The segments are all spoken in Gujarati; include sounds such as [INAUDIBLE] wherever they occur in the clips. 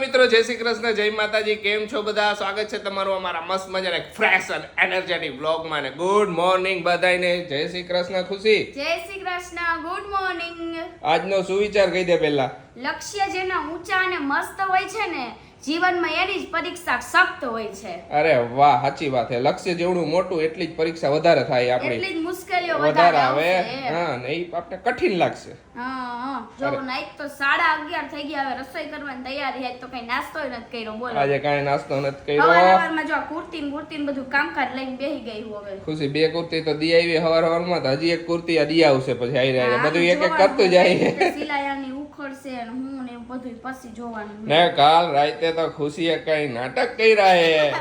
મિત્રો જય શ્રી કૃષ્ણ જય માતાજી કેમ છો બધા? સ્વાગત છે તમારું અમારા મસ્ત મજાના ફ્રેશ અને એનર્જેટિક બ્લોગમાં ને ગુડ મોર્નિંગ બધાને જય શ્રી કૃષ્ણ ખુશી? જય શ્રી કૃષ્ણ ગુડ મોર્નિંગ આજનો સુવિચાર કહી દે પહેલા. લક્ષ્ય જેના ઊંચા અને મસ્ત હોય છે ને જીવનમાં એની જ પરીક્ષા સખત હોય છે. અરે વાહ સાચી વાત છે. લક્ષ્ય જેવડું મોટું એટલી જ પરીક્ષા વધારે થાય એટલી જ મુશ્કેલીઓ વધારે આવે. હા ને એ આપણે કઠિન લાગશે. હા જો નાઈટ તો સાડા અગિયાર થઈ ગયા હવે રસોઈ કરવાની તૈયારી છે તો કઈ નાસ્તો નથી કર્યો બોલો. આજે કાંઈ નાસ્તો નથી કર્યો. સવારમાં જો આ કુર્તી કુર્તી બધું કામકાજ લઈને બેહી ગઈ હું હવે. ખુશી બે કુર્તી તો દી આવી હવાર હવારમાં તો હજી એક કુર્તી આ દી આવશે પછી આવી રહ્યા બધું એક એક કરતું જાય. સિલાયાની ઉખડશે અને હું ને બધું પછી જોવાનું ને કાલ રાતે તો ખુશીએ કઈ નાટક કર્યા હે.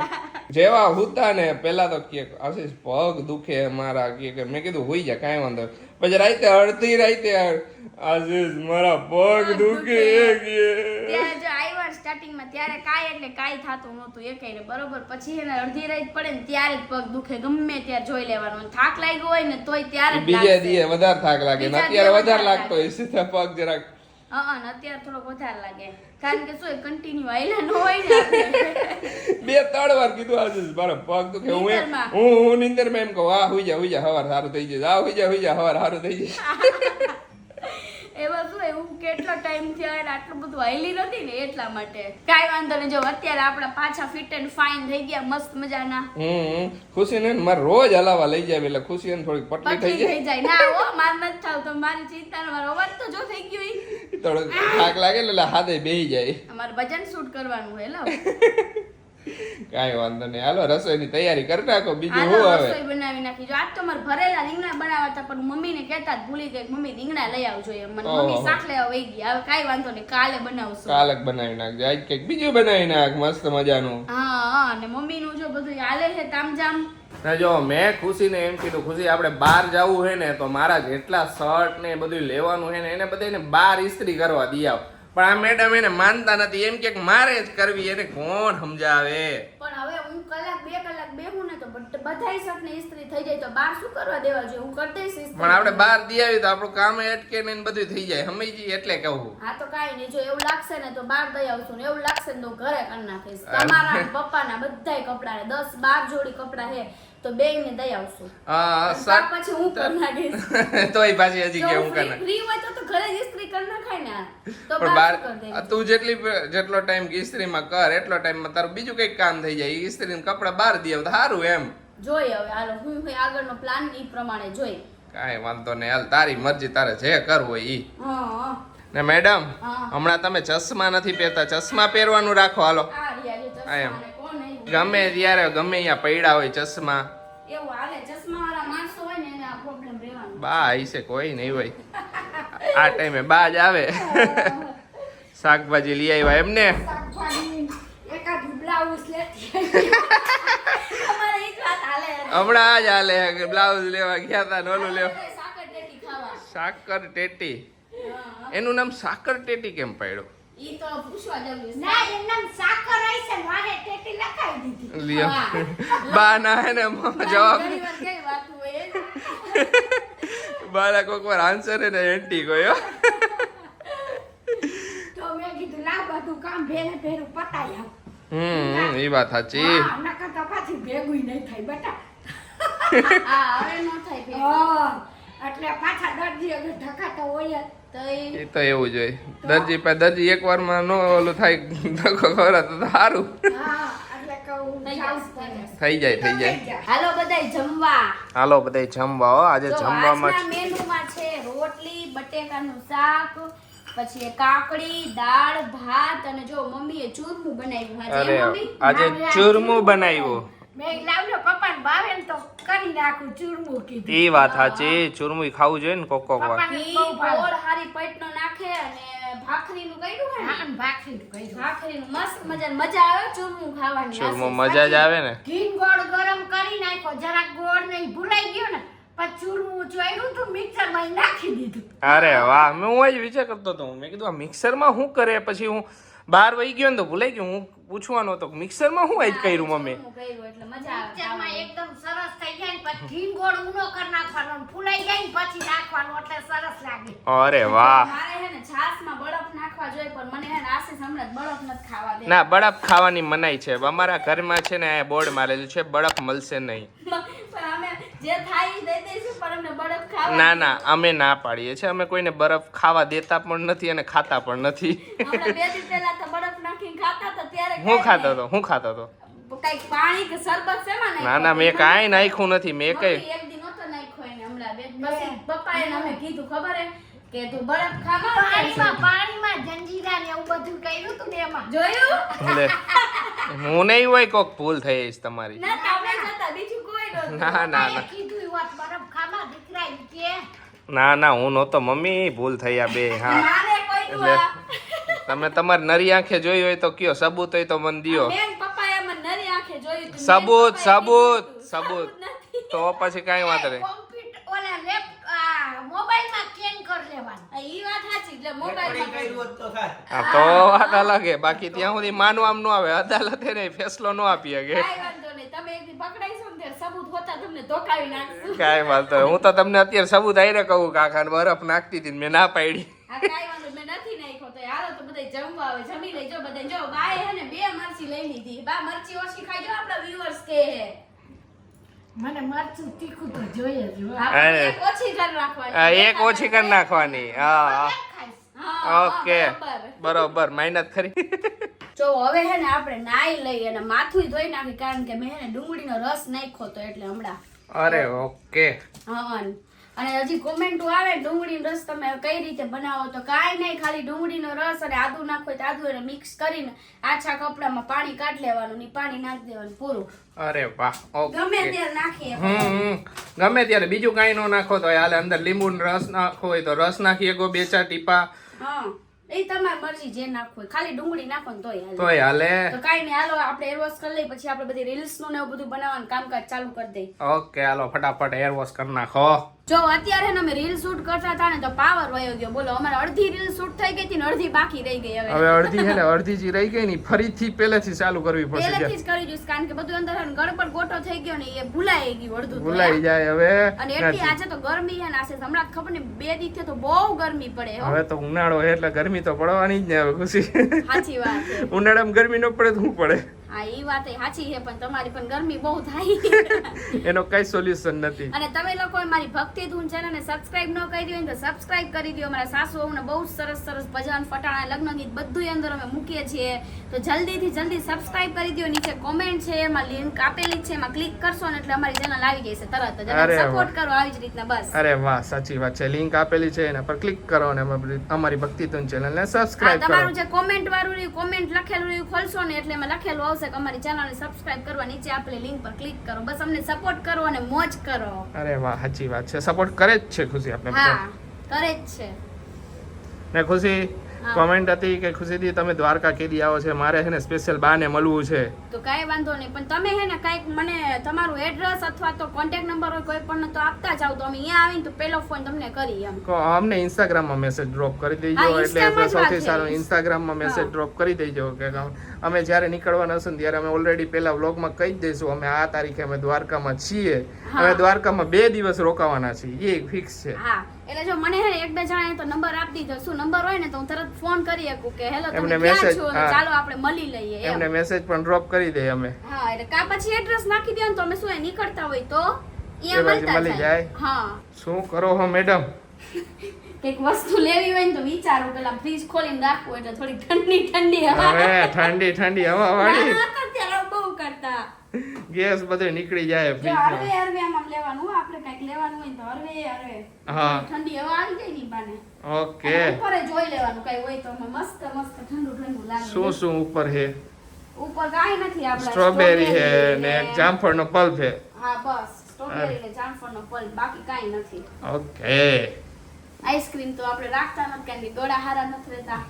જેવા હુતા ને પેલા તો કે આશીષ પગ દુખે મારા કે મેં કીધું હોઈ જાય કાંઈ વાંધો પછી રાતે અડધી રાતે આશીષ મારા પગ દુખે સ્ટાર્ટિંગમાં ત્યારે કાંઈ એટલે કાંઈ થતું નહોતું એ કઈ બરોબર પછી એને અડધી રાત પડે ને ત્યારે જ પગ દુખે ગમે ત્યારે જોઈ લેવાનું. થાક લાગ્યો હોય ને તોય ત્યારે બીજે દીએ વધારે થાક લાગે ને અત્યારે વધારે લાગતો હોય પગ જરાક હા હા, અત્યારે થોડોક વધારે લાગે. કારણ કે શું કન્ટિન્યુ આયલા ન હોય ને બે ત્રણ વાર કીધું આશીષ મારા પગ દુખે. હું એમ નીંદરમાં. હું હું નીંદરમાં એમ કહું આ હુઈ જા હુઈ જા હવાર સારું થઈ જશે. આ હુઈ જા હુઈ જા હવાર સારું થઈ જશે. [LAUGHS] એમાં શું એવું કેટલો ટાઈમ થયો એટલે આટલું બધું હાલી નથી ને એટલા માટે. કાંઈ વાંધો નહીં જો અત્યારે આપણે પાછા ફિટ એન્ડ ફાઇન થઈ ગયા મસ્ત મજાના. હમ ખુશી ને મારે રોજ હલાવા લઈ જાય એટલે ખુશી ને થોડીક પટલી થઈ જાય. ના ઓ માર નથી થાવ તો મારી ચિંતા ને મારો અવાજ તો જો થઈ ગયો. થોડોક થાક લાગે એટલે હાથે બેહી જાય. અમારે વજન શૂટ કરવાનું હોય લો [LAUGHS] કાંઈ વાંધો નહીં. હાલો રસોઈની તૈયારી કરી નાખો બીજું શું હવે? રસોઈ બનાવી નાખી જો આજ તો મારે ભરેલા રીંગણા બનાવ્યા હતા પણ મમ્મીને કહેતા ભૂલી ગઈ મમ્મી રીંગણા લઈ આવજો એમ. મને મમ્મી શાક લેવા વહી ગયા. હવે કાંઈ વાંધો નહીં કાલે બનાવશું. કાલે બનાવી નાખજો. આજ કંઈક બીજું બનાવી નાખ મસ્ત મજાનું. હા હા અને મમ્મીનું જો બધું હાલે છે તામજામ ના જો મેં ખુશીને એમ કીધું ખુશી આપણે બહાર જવું હે ને તો મારા જેટલા શર્ટ ને બધું લેવાનું હે ને એને બધાને બહાર ઇસ્ત્રી કરવા દઈ આવ. પણ આ મેડમ એને માનતા નથી. એમ કે મારે જ કરવી એને કોણ સમજાવે? પણ હવે હું કલાક બે કલાક બેહું ને તો બધ- બધાય શર્ટની ઇસ્ત્રી થઈ જાય. તો બાર શું કરવા દેવા જોઈએ? હું કરી દઈશ. પણ આપણે બાર દિયાવી તો આપણું કામ અટકે ને બધું થઈ જાય. સમજી એટલે કહું. હા તો કાઈ નહીં. જો એવું લાગશે ને તો બાર દઈ આવશું ને એવું લાગશે ને તો ઘરે કરી નાખીશ. તમારા ને પપ્પાના બધાય કપડા દસ બાર જોડી કપડા છે. તો બે ને દઈ આવશું. હા સાત પછી હું કર નાખીશ. [LAUGHS] તોય પાછી હજી કે હું free- કરે free હોય તો તો ઘરે જ ઇસ્ત્રી કર નાખાય ને તો બહાર તું જેટલી જેટલો ટાઈમ ઇસ્ત્રીમાં કર એટલો ટાઈમમાં તારું બીજું કંઈક કામ થઈ જાય. ઇસ્ત્રી કપડા બહાર દે તો સારું એમ. જોઈ હવે હાલો હું હું આગળનો પ્લાન ઈ પ્રમાણે જોઈ. કાંઈ વાંધો નહીં હાલ તારી મરજી તારે જે કરવું હોય ઈ. ને મેડમ હમણાં તમે ચશ્મા નથી પહેરતા. ચશ્મા પહેરવાનું રાખો હાલો. એમ. ગમે ત્યારે ગમે અહીંયા પૈડા હોય ચશ્મા. એવું હાલે ચશ્માવાળા માણસો હોય ને એને આ પ્રોબ્લેમ રહેવાનો. બા આઈસે કોઈ નહીં હોય. આ ટાઈમે બા જ આવે. શાકભાજી લઈ આવ્યા એમને. હમણાં આવી. ઈ જ હાલે. બ્લાઉઝ લેવા ગયા હતા નોલું લેવા. સાકર ટેટી. એનું નામ સાકર ટેટી કેમ પાડ્યું? ઈ તો પૂછવા જેવું છે. ના એમ નામ સાકર હશે ને વારે ટેટી લખાઈ દીધી. લ્યો. બા ના હે ને જવાબ કઈ વાત હોય બાળા કોક વાર આન્સર હે ને એન્ટી ગયો તો મેં કીધું લાવ બધું કામ ભેરે ભેરું પતાઈ આવ. હમ એ વાત સાચી. નકર તો પાછી ભેગું નહીં થાય બેટા. હા, હવે નો થાય ભેગું. એટલે પાછા દર્દી અગર ધકાતો હોય જ. તો એ તો એવું જ હોય. દરજી પાસે દરજી એક વારમાં નો ઓલું થાય ધક્કો ખવડાવે તો સારું. હા એટલે કહું થઈ જાય. થઈ જાય. હાલો બધાય જમવા. હાલો બધાય જમવા હો. આજે જમવામાં મેનુમાં છે રોટલી બટેકાનું શાક પછી કાકડી દાળ ભાત અને જો મમ્મીએ ચૂરમું બનાવ્યું. આજે અરે મમ્મી? આજે ચૂરમું બનાવ્યું. મેં લાવજો પપ્પાને ભાવે ને તો કરી નાખું ચૂરમું કીધું. એ વાત સાચી ચૂરમું ખાવું જોઈએ ને કોક કોક વાર હારી પૈટનો નાખે અને ભાખરીનું કર્યું હે ને? અને ભાખરી કહી દઉં. ભાખરીનું મસ્ત મજા મજા આવે ચૂરમું ખાવાની. ચૂરમું મજા જ આવે ને. ઘી ગોળ ગરમ કરી નાખ્યો જરાક ગોળ નહીં ભૂલાઈ ગયો ને પછી ચૂરમું તું મિક્સરમાં નાખી દીધું. અરે વાહ મેં હું વિચાર કરતો હતો મેં કીધું આ મિક્સરમાં શું કરે? પછી હું બહાર વહી ગયો ને તો ભૂલાઈ ગયું હું પૂછવાનો હતો મિક્સરમાં શું આજ કર્યું મમ્મી એટલે મજા આવે. મિક્સરમાં એકદમ સરસ થઈ જાય ને પછી ઘી ગોળ ઉનો કરી નાખવાનો ફૂલાઈ જાય ને પછી નાખવાનો એટલે સરસ લાગે. અરે વાહ. મારે હે ને છાશમાં બરફ નાખવા જોઈએ પણ મને હે ને આશીષ હમણાં જ બરફ નથી ખાવા દે. ના બરફ ખાવાની મનાઈ છે. અમારા ઘરમાં છે ને બોર્ડ મારેલું છે બરફ મળશે નહીં. પણ અમે જે થાય દે દઈ દઈશું પણ અમને બરફ ખાવા ના ના અમે ના પાડીએ છીએ. અમે કોઈને બરફ ખાવા દેતા પણ નથી અને ખાતા પણ નથી. બે દિવસ પહેલા તો બરફ નાખીને ખાતા તો ત્યારે હું ખાતો હતો હું ખાતો હતો. નહીં. પાણી કે શરબત શેમાં ના ના મેં કાંઈ નાખ્યું નથી મેં કઈ એક દી નતો નાખ્યો એને હમણાં. બે પછી પપ્પાએ અમે કીધું ખબર હે કે તું બરફ ખાવા પાણીમાં પાણીમાં જંજીરા ને એવું બધું કર્યું તું ને એમાં? જોયું? લે હું નહીં હોય કોક ભૂલ થઈ હશે તમારી. ના તમે જતા બીજું કોઈ નહોતું. ના ના ના. કીધું વાત બરફ ખાવા દીકરા કે? ના ના હું નહોતો મમ્મી ભૂલ થઈ આ બે હા. એટલે આ તમે તમારી નરી આંખે જોઈ હોય તો કયો? સબૂત હોય તો મને દ્યો. બેન પપ્પાએ મને નરી આંખે જોયું તું. સબૂત, સબૂત, સબૂત. તો પછી કાંઈ વાંધો નહીં. કોમ્પ્યુટર ઓલા લેપ આ મોબાઈલમાં સ્કેન કરી લેવાનું. આ ઈ વાત સાચી એટલે મોબાઈલમાં કર્યું. હા તો વાત અલગ હે બાકી ત્યાં સુધી માનવામાં ન આવે. અદાલતે નહીં ફેસલો ન આપી શકે. કાંઈ વાંધો. હું તો તમને અત્યારે સબૂત આવીને કહું કાકા બરફ નાખતી હતી મેં ના પાડી આ કાંઈ વાંધો મેં નથી નાખ્યો તો હાલો તો બધાય જમવા આવે જમી લેજો બધાય જો બાએ હે ને બે મરચી લઈ લીધી. બા મરચી ઓછી ખાઈ જો આપણા વ્યુઅર્સ કે હે. મને મરચું તીખું તો જોઈએ જ આપણે એક ઓછી કરી નાખવાની. એક ઓછી કરી નાખવાની. હા ઓકે. બરોબર. મહેનત ખરી જો હવે હે ને આપણે નાઈ લઈએ અને માથું ધોઈ નાખી કારણ કે મેં હે ને ડુંગળીનો રસ નાખ્યો તો એટલે હમણાં. અરે ઓકે. હા. અને હજી કોમેન્ટો આવે ડુંગળીનો રસ તમે કઈ રીતે બનાવો તો કાંઈ નહીં ખાલી ડુંગળીનો રસ અને આદુ નાખો તો આદુ એને મિક્સ કરીને આછા કપડામાં પાણી કાઢી લેવાનું ને પાણી નાખી દેવાનું પૂરું. અરે વાહ ગમે ત્યારે નાખીએ હમ. ગમે ત્યારે બીજું કાંઈ ન નાખો તો હાલે અંદર લીંબુનો રસ નાખો હોય તો રસ નાખી શકો બે ચાર ટીપા. હા એ તમારી મરજી જે નાખવું હોય. ખાલી ડુંગળી નાખો ને તોય હાલે. તોય હાલે. તો કાંઈ નહીં હાલો આપણે વોશ કરી લઈએ પછી આપણે બધી રીલ્સનું ને એવું બધું બનાવવાનું કામકાજ ચાલુ કરી દઈએ. ઓકે હાલો ફટાફટ એર વોશ કરી નાખો. જો અત્યારે ને અમે રીલ શૂટ કરતા હતા ને તો પાવર વયો ગયો. બોલો અમારે અડધી રીલ શૂટ થઈ ગઈ હતી ને અડધી બાકી રહી ગઈ હવે. હવે અડધી છે ને અડધી જે રહી ગઈ ને ફરીથી પહેલેથી ચાલુ કરવી પડશે પહેલેથી જ કરી દઈશ કારણ કે બધું અંદર ગડબડ ગોટો થઈ ગયો ને એ ભૂલાઈ ગયું અડધું ભૂલાઈ જાય હવે. અને એટલી આજે તો ગરમી છે ને આસે હમણાં ખબર ને બે દિવસે તો બહુ ગરમી પડે હવે તો ઉનાળો એટલે ગરમી તો પડવાની જ ને હવે ખુશી. સાચી વાત ઉનાળામાં ગરમી ન પડે તો શું પડે? હા એ વાત સાચી છે પણ તમારી પણ ગરમી બહુ થાય. [LAUGHS] એનો કઈ સોલ્યુશન નથી. અને તમે લોકો મારી ભક્તિ ધૂન ચેનલને સબસ્ક્રાઇબ ન કરી ને તો સબસ્ક્રાઇબ કરી દો મારા સાસુ વહુને બહુ સરસ સરસ ભજન ફટાણા લગ્ન ગીત બધું અંદર અમે મૂકીએ છીએ. તો જલ્દીથી જલ્દી સબસ્ક્રાઇબ કરી દો નીચે કોમેન્ટ છે એમાં લિંક આપેલી છે એમાં ક્લિક કરશો ને એટલે અમારી ચેનલ આવી જશે તરત જ. સપોર્ટ કરો આવી જ રીતના બસ. અરે વાહ સાચી વાત છે. લિંક આપેલી છે એના પર ક્લિક કરો અને અમારી ભક્તિ ધૂન ચેનલ ને સબસ્ક્રાઇબ કરો. તમારું જે કોમેન્ટ વાળું રહ્યું કોમેન્ટ લખેલું રહ્યું ખોલશો ને એટલે એમાં લખેલું આવશે કે અમારી ચેનલને સબસ્ક્રાઇબ કરવા નીચે આપેલી લિંક પર ક્લિક કરો. બસ અમને સપોર્ટ કરો અને મોજ કરો. અરે વાહ સાચી વાત છે. સપોર્ટ કરે જ છે ખુશી આપણે હા કરે જ છે. ને ખુશી. કોમેન્ટ હતી કે ખુશીથી તમે દ્વારકા કેદી આવો છે? મારે છે ને સ્પેશિયલ બાને મળવું છે. તો કાંઈ વાંધો નહીં પણ તમે છે ને કાંઈક મને તમારું એડ્રેસ અથવા તો કોન્ટેક્ટ નંબર હોય કોઈ પણ તો આપતા જાવ તો અમે અહીંયા આવીને તો પહેલો ફોન તમને કરી એમ. અમને ઇન્સ્ટાગ્રામમાં મેસેજ ડ્રોપ કરી દેજો એટલે સૌથી. સારું ઇન્સ્ટાગ્રામમાં મેસેજ ડ્રોપ કરી દેજો કે અમે જ્યારે નીકળવાના હશે ત્યારે અમે ઓલરેડી પહેલા વ્લોગમાં કહી જ દઈશું અમે આ તારીખે અમે દ્વારકામાં છીએ. અમે દ્વારકામાં બે દિવસ રોકાવાના છીએ એ ફિક્સ છે. હા. એટલે જો મને હે એક બે જણાએ તો નંબર આપી દીધો. શું નંબર હોય ને તો હું તરત ફોન કરી શકું કે હેલો તમે ક્યાં છો? ચાલો આપણે મળી લઈએ. એમ. એમને મેસેજ પણ ડ્રોપ કરી દઈએ અમે. હા એટલે કા પછી એડ્રેસ નાખી દે ને તો અમે શું એ નીકળતા હોય તો? એ અહીંયા મળતા મળી જાય. જાય. હા. શું કરો હો મેડમ [LAUGHS] કંઈક વસ્તુ લેવી હોય ને તો વિચારો. પેલા ફ્રીજ ખોલીને રાખવું એટલે થોડી ઠંડી ઠંડી હવા ઠંડી ઠંડી હવા વાળી. ત્યારે બહુ કરતા. ગેસ બધે નીકળી જાય ફ્રીજ હરવે હરવે આમ લેવાનું. હો, આપણે કંઈક લેવાનું હોય તો હરવે હરવે. હા. ઠંડી હવા આવી જાય ની બાને. ઓકે. ઉપર જોઈ લેવાનું કઈ હોય તો મસ્ત મસ્ત ઠંડુ ઠંડુ લાગે. શું શું ઉપર છે ઉપર કાઈ નથી આપણે સ્ટ્રોબેરી છે strawberry ને એક જામફળનો પલ્પ છે હા બસ. સ્ટ્રોબેરી ને જામફળનો પલ્પ. બાકી કાઈ નથી. ઓકે. આઈસ્ક્રીમ તો આપણે રાખતા નથી કારણ કે ગળા હારા નથી રહેતા.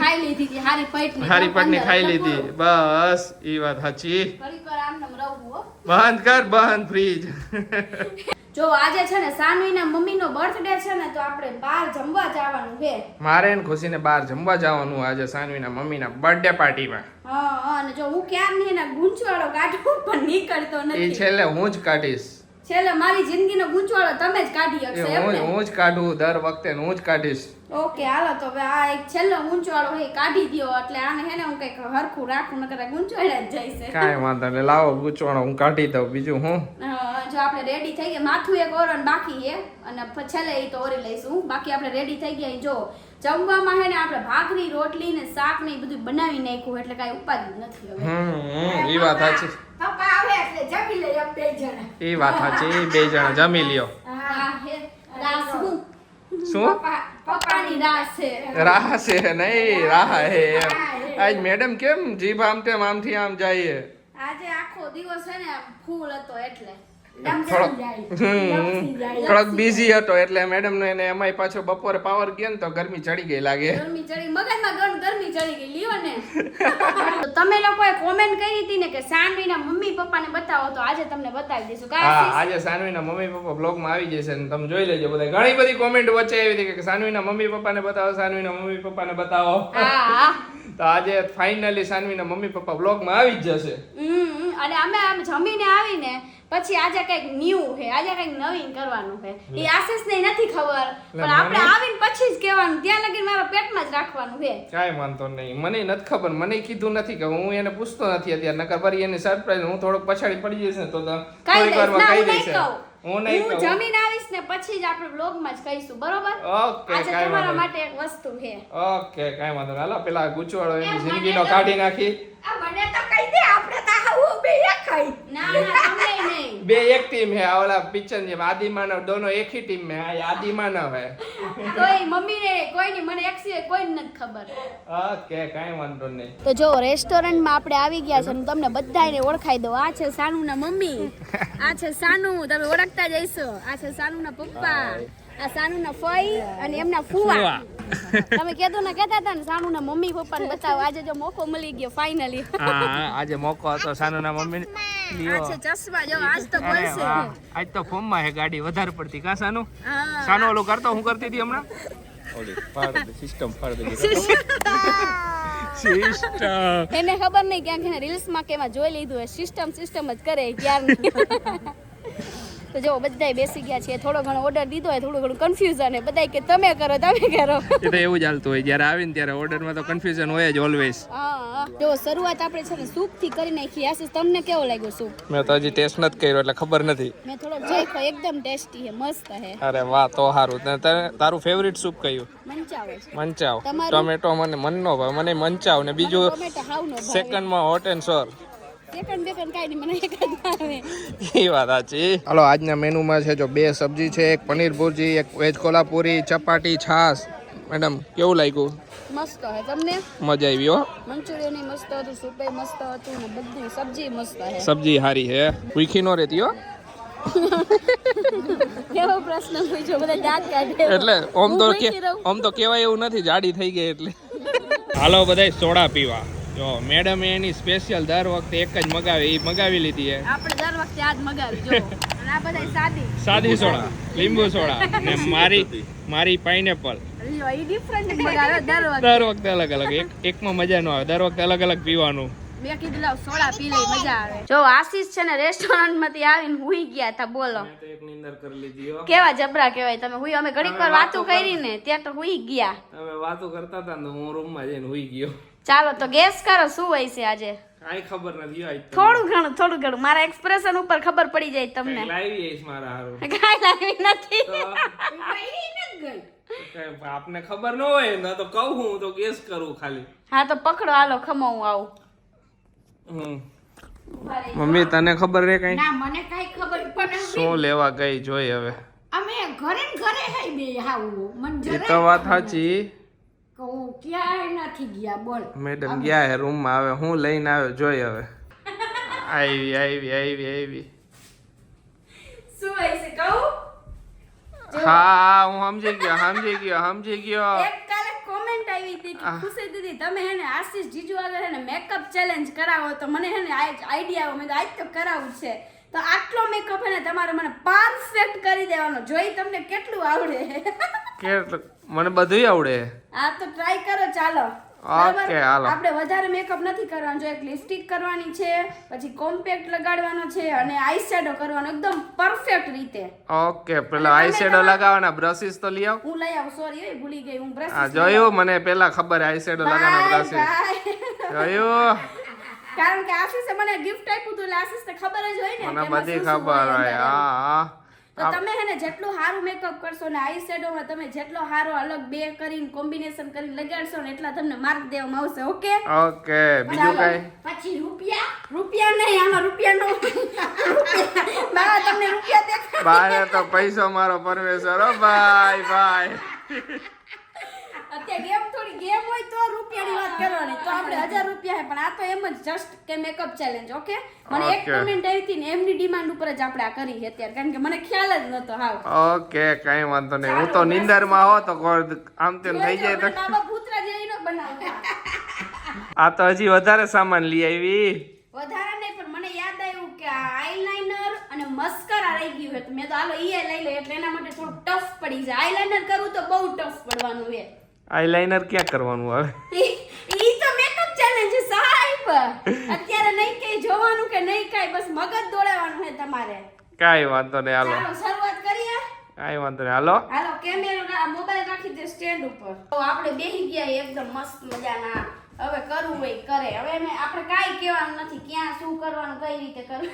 ખાઈ લીધી હતી હારી પેટની. [LAUGHS] હારી પટની ખાઈ લીધી. બસ ઈ વાત સાચી. ઘડીક વાર આમ નામ રહું હો. બંધ કર બંધ ફ્રીજ. [LAUGHS] જો આજે છે ને સાનવીના મમ્મીનો બર્થડે છે ને તો આપણે બહાર જમવા જવાનું છે. મારે ને ખુશીને બહાર જમવા જવાનું આજે સાનવીના મમ્મીના બર્થડે પાર્ટીમાં હા અને જો હું ક્યારની એના ગૂંચવાળો કાઢું પણ નીકળતો એ નથી. છેલ્લે હું જ કાઢીશ. છેલ્લે મારી જિંદગીનો ગૂંચવાળો તમે જ કાઢી શકશો એમ હું જ કાઢું દર વખતે હું જ કાઢીશ. ઓકે હાલો તો હવે આ એક છેલ્લો ગૂંચવાળો હે કાઢી દ્યો એટલે આને હે ને હું કંઈક હરખું રાખું નકર આ ગૂંચવાડા જ છે. કાંઈ વાંધો નહીં લાવો ગૂંચવાણો હું કાઢી દઉં બીજું હું? જો આપણે રેડી થઈ ગયા માથું એક ઓરણ બાકી હે અને છેલ્લે એ તો ઓરી લઈશું બાકી આપણે રેડી થઈ ગયા જો જમવામાં હે ને આપણે ભાખરી રોટલી ને શાક ને એ બધું બનાવી નાખ્યું એટલે કાંઈ ઉપાધિ નથી હવે. હમ હમ વાત સાચી. પપ્પા આવે એટલે જમી લઈએ અમે બે જણા. એ વાત સાચી બે જણા જમી લ્યો. હા હે રાસ હું. શું? પપ્પાની રાસ છે. રાહ છે નહીં રાહ હે એમ. આજ મેડમ કેમ જીભ આમ તેમ આમથી આમ જાય આજે આખો દિવસ હે ને ફૂલ હતો એટલે. થોડોક બિઝી હતો એટલે મેડમ ને એને એમાંય પાછો બપોરે પાવર ગયો ને તો ગરમી ચડી ગઈ લાગે. ગરમી ચડી મગજમાં ગણ ગરમી ચડી ગઈ લ્યો ને. તમે લોકોએ કોમેન્ટ કરી હતી ને કે સાનવીના મમ્મી પપ્પાને બતાવો તો આજે તમને બતાવી દઈશું. હા આજે સાનવીના મમ્મી પપ્પા બ્લોગમાં આવી જશે ને તમે જોઈ લેજો બધા. ઘણી બધી કોમેન્ટ વચ્ચે આવી હતી કે સાનવીના મમ્મી પપ્પાને બતાવો સાનવીના મમ્મી પપ્પાને બતાવો. હા. હા [LAUGHS] તો આજે ફાઇનલી સાનવીના મમ્મી પપ્પા બ્લોગમાં આવી જ જશે. અને અમે આમ જમીને આવીને પછી આજે કંઈક ન્યુ છે આજે કંઈક નવીન કરવાનું છે. એ આશીષને નથી ખબર પણ આપણે આવીને પછી જ કહેવાનું ત્યાં લગી મારા પેટમાં જ રાખવાનું છે. કાઈ વાંધો નહીં. મને નથી ખબર મને કીધું નથી કે હું એને પૂછતો નથી અત્યારે નકર ભરી એની સરપ્રાઈઝ હું થોડોક પછાડી પડી જઈશ ને તો થોડીક વારમાં કહી હું નહીં દઈશ. હું નહીં હું જમીને કરીશ ને પછી જ આપણે બ્લોગમાં જ કહીશું બરોબર? ઓકે આજે તમારા માટે એક વસ્તુ છે. ઓકે કાઈ વાંધો હાલો પેલા ગુચવાળો એની જિંદગીનો કાઢી નાખી. આ મને તો કહી દે આપણે તો આવું બે એક ના ના તમને નહીં. [LAUGHS] બે એક ટીમ હે ઓલા પિક્ચર જે આદિ માનવ દોનો એક હી ટીમ મે આ આદિ માનવ હે કોઈ મમ્મી ને કોઈ ની મને એક સિવાય કોઈ નથી ખબર. ઓકે કાઈ વાંધો નહીં. તો જો રેસ્ટોરન્ટમાં આપણે આવી ગયા છે હું તમને બધાને ઓળખાઈ દઉં. આ છે સાનુ ના મમ્મી. આ છે સાનુ તમે ઓળખતા જઈશો આ છે સાનુ સાનુના પપ્પા આ સાનુના ફઈ અને એમના ફુવા. તમે કેતો ને કેતા હતા ને સાનુના મમ્મી પપ્પાને બતાવો. આજે જો મોકો મળી ગયો ફાઇનલી હા આજે મોકો હતો સાનુના મમ્મી ચશ્મા જો આજ તો બોલશે આજ તો ફોર્મમાં હે ગાડી વધારે પડતી. કા સાનુ? સાનુ ઓલું કરતો હું કરતી હતી હમણાં? સિસ્ટમ સિસ્ટમ એને ખબર નહીં ક્યાંક એને રીલ્સમાં કે એમાં જોઈ લીધું હે સિસ્ટમ સિસ્ટમ જ કરે ક્યારની. તો જો બધા બેસી ગયા છે થોડો ઘણો ઓર્ડર દીધો હોય થોડું ઘણું કન્ફ્યુઝન હે બધા કે તમે કરો તમે કરો. એ તો એવું જ હાલતું હોય જ્યારે આવીને ત્યારે ઓર્ડરમાં તો કન્ફ્યુઝન હોય જ ઓલવેઝ હા જો શરૂઆત આપણે છે ને સૂપથી કરી નાખી આશીષ તમને કેવો લાગ્યો સૂપ? મેં તો હજી ટેસ્ટ નથી કર્યો એટલે ખબર નથી. મેં થોડો જોઈખો એકદમ ટેસ્ટી હે મસ્ત હે અરે વાહ તો સારું. તારું ફેવરિટ સૂપ કયું? Manchow manchow. ટોમેટો મને મન નો ભાવ. મને મંચાવ ને બીજું સેકન્ડમાં હોટ એન્ડ સોર સેકન્ડ બેકન્ડ કાઈ નહીં મને એક જ ભાવે. એ વાત સાચી. હાલો આજના મેનુમાં છે જો બે સબ્જી છે એક પનીર ભુરજી એક વેજ કોલ્હાપુરી ચપાટી છાશ. મેડમ કેવું લાગ્યું? મસ્ત હે તમને? મજા આવી હો. મંચુરિયન મસ્ત હતું સૂપે મસ્ત હતું ને બધી સબ્જી મસ્ત હે. સબ્જી હારી હે. વીખી નો રહેતી હો. કેવો પ્રશ્ન પૂછ્યો બધા દાંત કાઢે એટલે ઓમ તો કે ઓમ તો કેવાય એવું નથી જાડી થઈ ગઈ એટલે. [LAUGHS] હાલો બધાય સોડા પીવા. જો મેડમ એની સ્પેશિયલ દર વખતે એક જ મગાવે એ મગાવી લીધી છે આપણે દર વખતે આજ મગાવી જો. અને આ બધા સાદી. સાદી સોડા લીંબુ સોડા. ને મારી મારી પાઇનેપલ લ્યો એ ડિફરન્ટ મગાવે દર વખતે. દર વખતે અલગ અલગ. એક એકમાં મજા ન આવે. દર વખતે અલગ અલગ પીવાનું. મેં કીધું લાવ સોડા પી લઈ મજા આવે. જો આશીષ છે ને રેસ્ટોરન્ટમાંથી આવીને હુઈ ગયા હતા બોલો. તો એક નિંદર કરી લીધી હો. કેવા જબરા કેવાય તમે? હુઈ અમે ઘડીક વાર વાતો કરી ને ત્યાં તો હુઈ ગયા. તમે વાતો કરતા હતા ને હું રૂમમાં જઈને હુઈ ગયો. ચાલો તો ગેસ કરો શું હોય છે આજે? કાંઈ ખબર નથી આઈ થોડું ઘણું થોડું ઘણું. મારા એક્સપ્રેશન ઉપર ખબર પડી જાય તમને. લાવી આઈસ મારા હારું. [LAUGHS] કાંઈ લાવી નથી. આપને ખબર ન હોય ને તો કહું હું તો ગેસ કરું ખાલી. હા તો પકડો હાલો ખમો હું આવું. હમ. મમ્મી તને ખબર રે કઈ? ના મને કઈ ખબર પણ શું લેવા ગઈ જોઈ હવે? અમે ઘરે ઘરે હઈ બે હાવું મને એ તો વાત સાચી. કહું ક્યાંય નથી ગયા બોલ. મેડમ ગયા હે રૂમમાં આવે. હું લઈને આવ્યો જોઈ હવે. આવી આવી આવી આવી. શું હોય કહું? હા હું સમજી ગયો સમજી ગયો સમજી ગયો. એક કાલે કોમેન્ટ આવી હતી કે ખુશી દીદી તમે હે આશીષ જીજુ આગળ હે મેકઅપ ચેલેન્જ કરાવો તો મને હે આઈડિયા આવ્યો મેં તો આજ તો કરાવવું છે. તો આટલો મેકઅપ હે ને તમારે મને પરફેક્ટ કરી દેવાનો. જોઈ તમને કેટલું આવડે. કે મને બધુંય આવડે. આ તો ટ્રાય કરો ચાલો. ઓકે, હાલો. આપણે વધારે મેકઅપ નથી કરવાનો. જો એક લિપસ્ટિક કરવાની છે પછી કોમ્પેક્ટ લગાડવાનો છે અને આઈ શેડો કરવાનો એકદમ પરફેક્ટ રીતે. ઓકે પેલા આઈ શેડો લગાવવાના બ્રશિસ તો લઈ આવ. હું લઈ આવ સોરી એ ભૂલી ગઈ હું. બ્રશ આ જોયું મને પેલા ખબર આઈ શેડો લગાવવાના બ્રશિસ જોયું? કારણ કે આશીષે મને ગિફ્ટ આપ્યું હતું એટલે આશીષને ખબર જ હોય ને મને બધી ખબર હોય હા હા. તો તમે હે ને જેટલું સારું મેકઅપ કરશો ને આઈ શેડોમાં તમે જેટલો સારો અલગ બે કરીને કોમ્બિનેશન કરીને લગાડશો ને એટલા તમને માર્ક દેવામાં આવશે ઓકે ઓકે બીજું કઈ? પછી રૂપિયા? રૂપિયા નહીં આમાં રૂપિયા નો રૂપિયા. તમને રૂપિયા દેખાય. બા તો પૈસો મારો પરમેશ્વર. હો ભાઈ ભાઈ. ગેમ હોય તો રૂપિયાની વાત કરવાની. તો આપણે હજાર રૂપિયા હે પણ આ તો એમ જ જસ્ટ કે મેકઅપ ચેલેન્જ ઓકે મને એક કમેન્ટ આવી હતી ને એમની ડિમાન્ડ ઉપર જ આપણે આ કરી છે અત્યારે કારણ કે મને ખ્યાલ જ નતો હા ઓકે કઈ વાંધો નહીં. હું તો નિંદરમાં હો તો આમ તેમ થઈ જાય તો. બાબા કૂતરા જેવી નો બનાવ [LAUGHS] આ તો હજી વધારે સામાન લઈ આવી. વધારે નહીં પણ મને યાદ આવ્યું કે આઈલાઇનર અને મસ્કરા રહી ગયું હતું મેં તો હાલો ઈ લઈ લે એટલે એના માટે થોડું ટફ પડી જાય. આઈલાઇનર કરવું તો બહુ ટફ પડવાનું છે. આઈલાઇનર ક્યાં કરવાનું આવે? ઈ તો મેકઅપ ચેલેન્જ છે સાહેબ. અત્યારે નહીં કઈ જોવાનું કે નહીં કઈ બસ મગજ દોડાવવાનું છે તમારે. કાઈ વાંધો નહીં હાલો. શરૂઆત કરીએ. કાઈ વાંધો નહીં હાલો. હાલો કેમેરો મોબાઈલ રાખી દે સ્ટેન્ડ ઉપર. તો આપણે બેહી ગયા એકદમ મસ્ત મજાના. હવે કરવું હોય કરે. હવે મે આપણે કાઈ કહેવાનું નથી ક્યાં શું કરવાનું કઈ રીતે કરવું.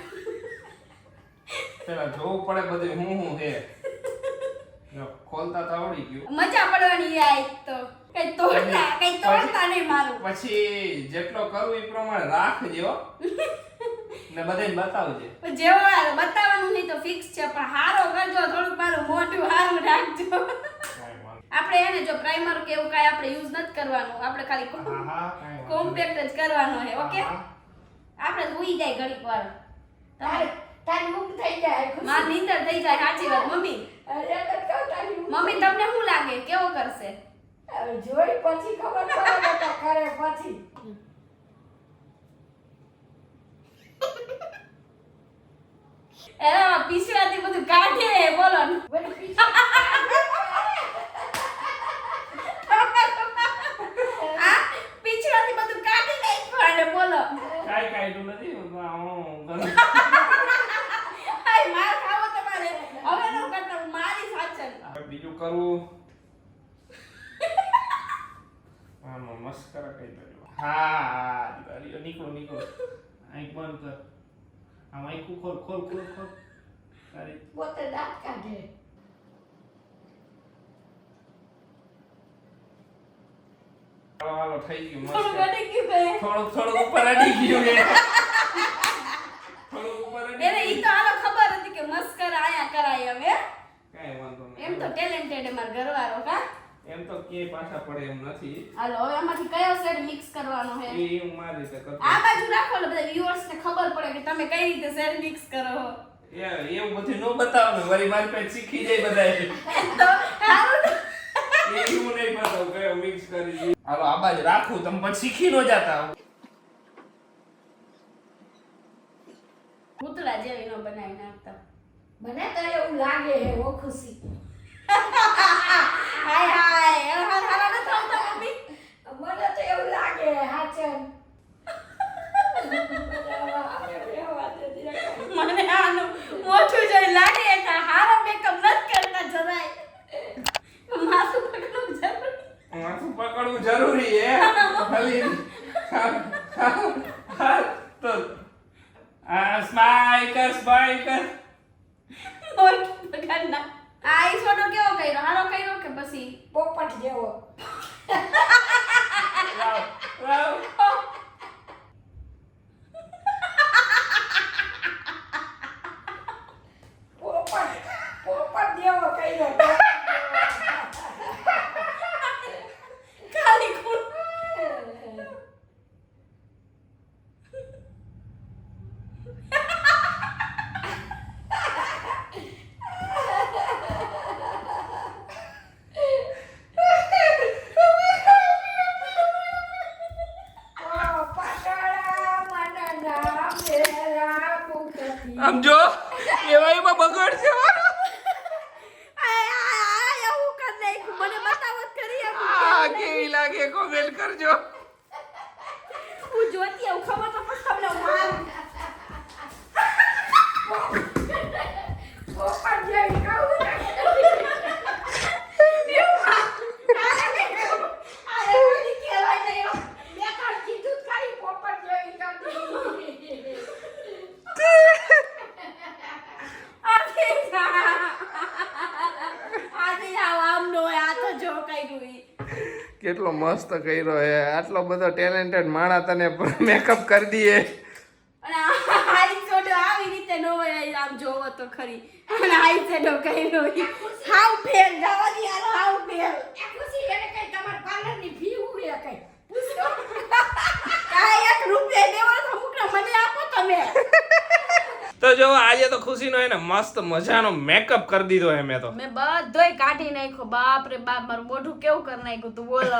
પેલા જોવું પડે બધું હું હું હે. જો, ખોલતા તો આવડી ગયું. મજા પડવાની આ તો. કઈ તોડતા કઈ તોડતા નહીં મારું. પછી જેટલો કરું એ પ્રમાણે રાખજો. ને બધાને બતાવજે. જેવો બતાવવાનું નહીં તો ફિક્સ છે પણ હારો કરજો થોડુંક મારું મોઢું હારું રાખજો. આપણે એને જો પ્રાઇમર કે એવું કાઈ આપણે યુઝ નથી કરવાનું. આપણે ખાલી કોમ્પેક્ટ જ કરવાનો છે ઓકે. આપણે સુઈ જાય ઘડીક વાર. તારે તારી ઊંઘ થઈ જાય. માર નીંદર થઈ જાય સાચી વાત મમ્મી. મમ્મી તમને શું લાગે? કેવો કરશે? હવે જોઈ પછી ખબર પડે કે કરે પછી. એના પીસવાથી બધું કાઢે બોલો ને. વળી પીછે આ પીછડાથી બધું કાઢી નાખ્યું અને બોલો કાંઈ કાંઈ નથી હું ગણ- હાય માર ખાવો તમારે હવે નો કરતા હું મારી સાચન હવે બીજું કરવું આમાં મસ્કરા કઈ કર્યું હા દીવાલીઓ નીકળો નીકળો આંખ બંધ કર આમ આંખું ખોલ ખોલ ખોલ ખોલ તારી પોતે દાંત કાઢે હાલો હાલો થઈ ગયું થોડું મસ્ત ગયું બે. થોડું થોડું ઉપર અડી ગયું કે થોડું ઉપર અડી એને ઈ તો હાલો ખબર હતી કે મસ્કર આયા કરાય હવે. કાઈ વાંધો નહીં. એમ તો ટેલેન્ટેડ એ માર ઘરવાળો કા એમ તો કે પાછા પડે એમ નથી. હાલો હવે આમાંથી કયો શેડ મિક્સ કરવાનો છે? એ હું મારી રીતે કરતો આ બાજુ રાખો એટલે બધા વ્યુઅર્સ ને ખબર પડે કે તમે કઈ રીતે શેડ મિક્સ કરો છો. એ એવું બધું ન બતાવો ને વળી મારી પાસે શીખી જાય બધા તો હારું ને? એ નહીં બતાવું કયો મિક્સ કરી દીધું. હાલો આ બાજુ રાખું તમે પછી શીખી ન જાતા ભૂતળા જેવી નો બનાવી નાખતા મને તો એવું લાગે હે ઓ ખુશી હાય હાય હારા નથી આવતા મમ્મી મને તો એવું લાગે હે હાચન મસ્ત કર્યો હે. આટલો બધો ટેલેન્ટેડ માણા તને [LAUGHS] મેકઅપ કરી દઈએ અને આ આઈ શેડો આવી રીતે નો હોય આમ જોવો તો ખરી અને આઈ શેડો કર્યો ઈ. હાવ ફેલ જવા દે યાર હાવ ફેલ એ ખુશી એને કઈ તમારા પાર્લરની ફી ઉગે કઈ પૂછો આ એક રૂપિયા દેવો તો મૂકને મને આપો તમે તો જો આજે તો ખુશીનો હે ને મસ્ત મજાનો મેકઅપ કરી દીધો હે મેં તો. મેં બધોય કાઢી નાખ્યો. બાપ રે બાપ મારું મોઢું કેવું કરી નાખ્યું તું બોલો.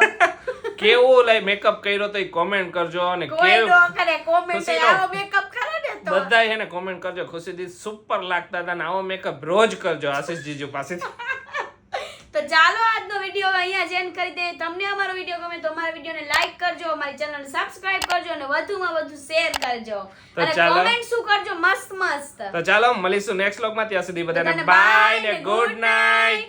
કેવો લાઈ મેકઅપ કર્યો તો કોમેન્ટ કરજો અને કોઈ નો કરે કોમેન્ટ. આવો મેકઅપ કરે ને તો. બધા એને કોમેન્ટ કરજો. ખુશીથી સુપર લાગતા હતા ને આવો મેકઅપ રોજ કરજો આશીષ જીજુ પાસેથી. તો ચાલો આજનો વીડિયો અહીંયા જ એન્ડ કરી દઈએ. તમને અમારો વીડિયો ગમે તો અમારા વિડીયોને લાઈક કરજો અમારી ચેનલને સબસ્ક્રાઇબ કરજો અને વધુમાં વધુ શેર કરજો. અને. કોમેન્ટ શું કરજો? મસ્ત મસ્ત. તો ચાલો મળીશું નેક્સ્ટ વ્લોગમાં ત્યાં સુધી બધાને બાય ને ગુડ નાઇટ